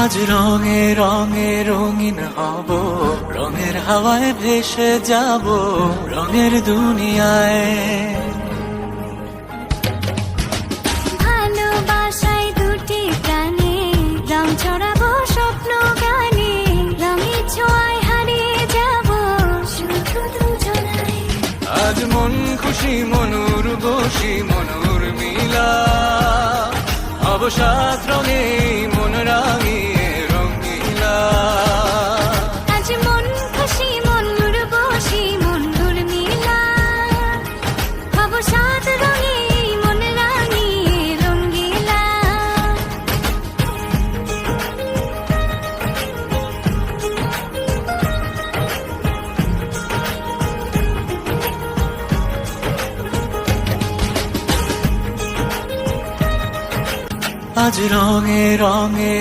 আজ রঙে রঙে রঙিন হব রঙের হাওয়ায় ভেসে যাব রঙের দুনিয়ায়। ভালোবাসায় দুটি প্রাণে রং ছড়াবো স্বপ্ন গানে রঙের ছোঁয়ায় হারিয়ে যাব শুধু দুজনায় আজ মন খুশি মনুর বসি মনুর মিলা। অবসাদ রঙে মন রাঙিয়ে আজ রঙে রঙে